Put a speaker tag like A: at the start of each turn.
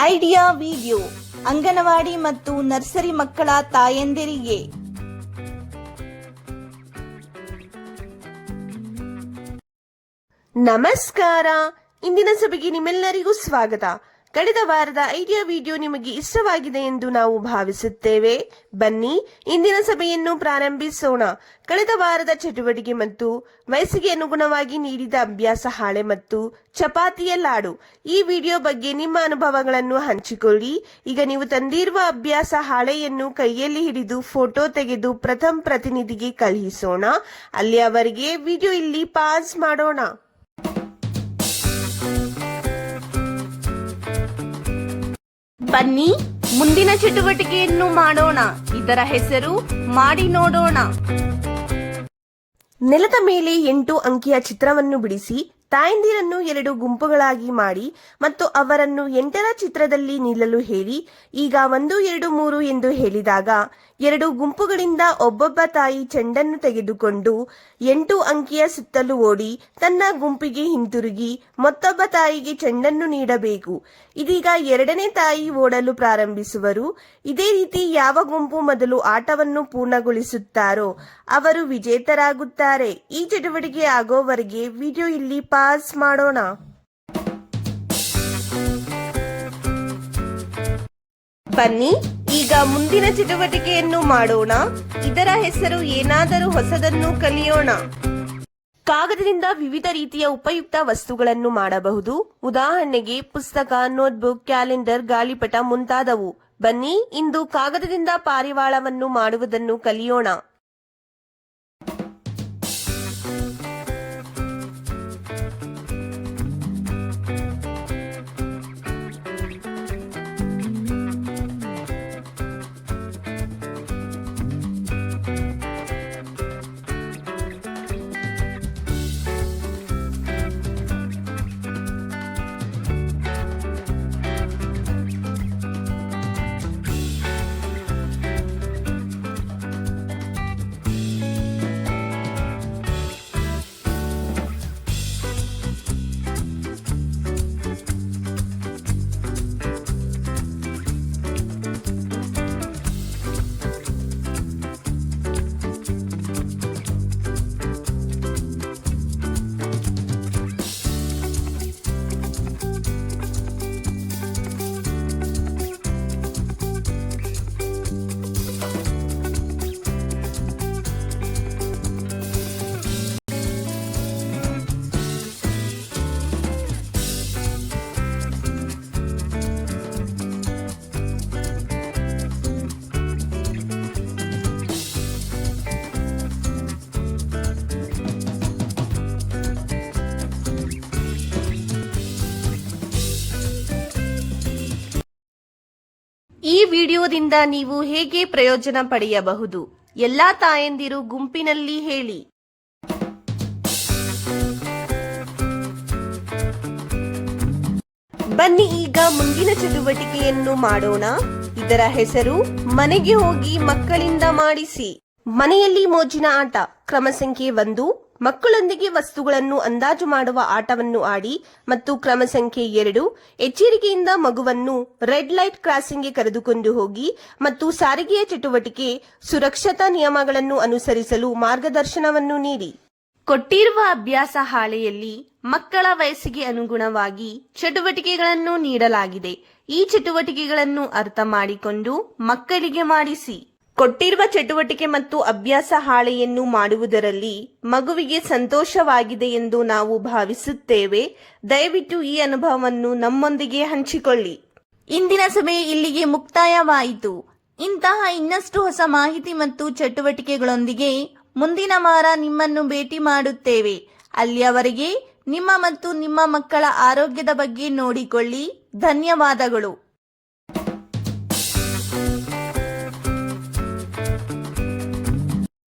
A: Idea video anganwadi ಮತ್ತು nursery ಮಕ್ಕಳ ತಾಯಂದಿರಿಗೆ.
B: ನಮಸ್ಕಾರ. ಇಂದಿನ ಸಭೆಗೆ ನಿಮ್ಮೆಲ್ಲರಿಗೂ ಸ್ವಾಗತ. ಕಳೆದ ವಾರದ ಐಡಿಯಾ ವಿಡಿಯೋ ನಿಮಗೆ ಇಷ್ಟವಾಗಿದೆ ಎಂದು ನಾವು ಭಾವಿಸುತ್ತೇವೆ. ಬನ್ನಿ, ಇಂದಿನ ಸಭೆಯನ್ನು ಪ್ರಾರಂಭಿಸೋಣ. ಕಳೆದ ವಾರದ ಚಟುವಟಿಕೆ ಮತ್ತು ವಯಸ್ಸಿಗೆ ಅನುಗುಣವಾಗಿ ನೀಡಿದ ಅಭ್ಯಾಸ ಹಾಳೆ ಮತ್ತು ಚಪಾತಿಯ ಲಾಡು. ಈ ವಿಡಿಯೋ ಬಗ್ಗೆ ನಿಮ್ಮ ಅನುಭವಗಳನ್ನು ಹಂಚಿಕೊಳ್ಳಿ. ಈಗ ನೀವು ತಂದಿರುವ ಅಭ್ಯಾಸ ಹಾಳೆಯನ್ನು ಕೈಯಲ್ಲಿ ಹಿಡಿದು ಫೋಟೋ ತೆಗೆದು ಪ್ರಥಮ ಪ್ರತಿನಿಧಿಗೆ ಕಳುಹಿಸೋಣ. ಅಲ್ಲಿ ಅವರಿಗೆ ವಿಡಿಯೋ ಇಲ್ಲಿ ಪಾಸ್ ಮಾಡೋಣ.
A: ಬನ್ನಿ ಮುಂದಿನ ಚಟುವಟಿಕೆಯನ್ನು ಮಾಡೋಣ. ಇದರ ಹೆಸರು ಮಾಡಿ ನೋಡೋಣ.
B: ನೆಲದ ಮೇಲೆ ಎಂಟು ಅಂಕಿಯ ಚಿತ್ರವನ್ನು ಬಿಡಿಸಿ ತಾಯಂದಿರನ್ನು ಎರಡು ಗುಂಪುಗಳಾಗಿ ಮಾಡಿ ಮತ್ತು ಅವರನ್ನು ಎಂಟರ ಚಿತ್ರದಲ್ಲಿ ನಿಲ್ಲಲು ಹೇಳಿ, ಈಗ ಒಂದು, ಎರಡು, ಮೂರು ಎಂದು ಹೇಳಿದಾಗ ಎರಡು ಗುಂಪುಗಳಿಂದ ಒಬ್ಬೊಬ್ಬ ತಾಯಿ ಚೆಂಡನ್ನು ತೆಗೆದುಕೊಂಡು ಎಂಟು ಅಂಕಿಯ ಸುತ್ತಲೂ ಓಡಿ ತನ್ನ ಗುಂಪಿಗೆ ಹಿಂತಿರುಗಿ ಮತ್ತೊಬ್ಬ ತಾಯಿಗೆ ಚೆಂಡನ್ನು ನೀಡಬೇಕು. ಇದೀಗ ಎರಡನೇ ತಾಯಿ ಓಡಲು ಪ್ರಾರಂಭಿಸುವರು. ಇದೇ ರೀತಿ ಯಾವ ಗುಂಪು ಮೊದಲು ಆಟವನ್ನು ಪೂರ್ಣಗೊಳಿಸುತ್ತಾರೋ ಅವರು ವಿಜೇತರಾಗುತ್ತಾರೆ. ಈ ಚಟುವಟಿಕೆ ಆಗೋವರೆಗೆ ವಿಡಿಯೋ ಇಲ್ಲಿ ಪಾಸ್ ಮಾಡೋಣ. ಬನ್ನಿ, ಈಗ ಮುಂದಿನ ಚಟುವಟಿಕೆಯನ್ನು ಮಾಡೋಣ. ಇದರ ಹೆಸರು ಏನಾದರೂ ಹೊಸದನ್ನು ಕಲಿಯೋಣ. ಕಾಗದದಿಂದ ವಿವಿಧ ರೀತಿಯ ಉಪಯುಕ್ತ ವಸ್ತುಗಳನ್ನು ಮಾಡಬಹುದು. ಉದಾಹರಣೆಗೆ ಪುಸ್ತಕ, ನೋಟ್ಬುಕ್, ಕ್ಯಾಲೆಂಡರ್, ಗಾಳಿಪಟ ಮುಂತಾದವು. ಬನ್ನಿ, ಇಂದು ಕಾಗದದಿಂದ ಪಾರಿವಾಳವನ್ನು ಮಾಡುವುದನ್ನು ಕಲಿಯೋಣ. ಈ ವಿಡಿಯೋದಿಂದ ನೀವು ಹೇಗೆ ಪ್ರಯೋಜನ ಪಡೆಯಬಹುದು? ಎಲ್ಲಾ ತಾಯಂದಿರು ಗುಂಪಿನಲ್ಲಿ ಹೇಳಿ. ಬನ್ನಿ ಈಗ ಮುಂದಿನ ಚಟುವಟಿಕೆಯನ್ನು ಮಾಡೋಣ. ಇದರ ಹೆಸರು, ಮನೆಗೆ ಹೋಗಿ ಮಕ್ಕಳಿಂದ ಮಾಡಿಸಿ. ಮನೆಯಲ್ಲಿ ಮೋಜಿನ ಆಟ. ಕ್ರಮ ಸಂಖ್ಯೆ ಒಂದು ಮಕ್ಕಳೊಂದಿಗೆ ವಸ್ತುಗಳನ್ನು ಅಂದಾಜು ಮಾಡುವ ಆಟವನ್ನು ಆಡಿ ಮತ್ತು ಕ್ರಮ ಸಂಖ್ಯೆ ಎರಡು, ಎಚ್ಚರಿಕೆಯಿಂದ ಮಗುವನ್ನು ರೆಡ್ ಲೈಟ್ ಕ್ರಾಸಿಂಗ್ಗೆ ಕರೆದುಕೊಂಡು ಹೋಗಿ ಮತ್ತು ಸಾರಿಗೆಯ ಚಟುವಟಿಕೆ, ಸುರಕ್ಷತಾ ನಿಯಮಗಳನ್ನು ಅನುಸರಿಸಲು ಮಾರ್ಗದರ್ಶನವನ್ನು ನೀಡಿ. ಕೊಟ್ಟಿರುವ ಅಭ್ಯಾಸ ಹಾಳೆಯಲ್ಲಿ ಮಕ್ಕಳ ವಯಸ್ಸಿಗೆ ಅನುಗುಣವಾಗಿ ಚಟುವಟಿಕೆಗಳನ್ನು ನೀಡಲಾಗಿದೆ. ಈ ಚಟುವಟಿಕೆಗಳನ್ನು ಅರ್ಥ ಮಾಡಿಕೊಂಡು ಮಕ್ಕಳಿಗೆ ಮಾಡಿಸಿ. ಕೊಟ್ಟಿರುವ ಚಟುವಟಿಕೆ ಮತ್ತು ಅಭ್ಯಾಸ ಹಾಳೆಯನ್ನು ಮಾಡುವುದರಲ್ಲಿ ಮಗುವಿಗೆ ಸಂತೋಷವಾಗಿದೆ ಎಂದು ನಾವು ಭಾವಿಸುತ್ತೇವೆ. ದಯವಿಟ್ಟು ಈ ಅನುಭವವನ್ನು ನಮ್ಮೊಂದಿಗೆ ಹಂಚಿಕೊಳ್ಳಿ.
A: ಇಂದಿನ ಸಭೆ ಇಲ್ಲಿಗೆ ಮುಕ್ತಾಯವಾಯಿತು. ಇಂತಹ ಇನ್ನಷ್ಟು ಹೊಸ ಮಾಹಿತಿ ಮತ್ತು ಚಟುವಟಿಕೆಗಳೊಂದಿಗೆ ಮುಂದಿನ ವಾರ ನಿಮ್ಮನ್ನು ಭೇಟಿ ಮಾಡುತ್ತೇವೆ. ಅಲ್ಲಿಯವರೆಗೆ ನಿಮ್ಮ ಮತ್ತು ನಿಮ್ಮ ಮಕ್ಕಳ ಆರೋಗ್ಯದ ಬಗ್ಗೆ ನೋಡಿಕೊಳ್ಳಿ. ಧನ್ಯವಾದಗಳು.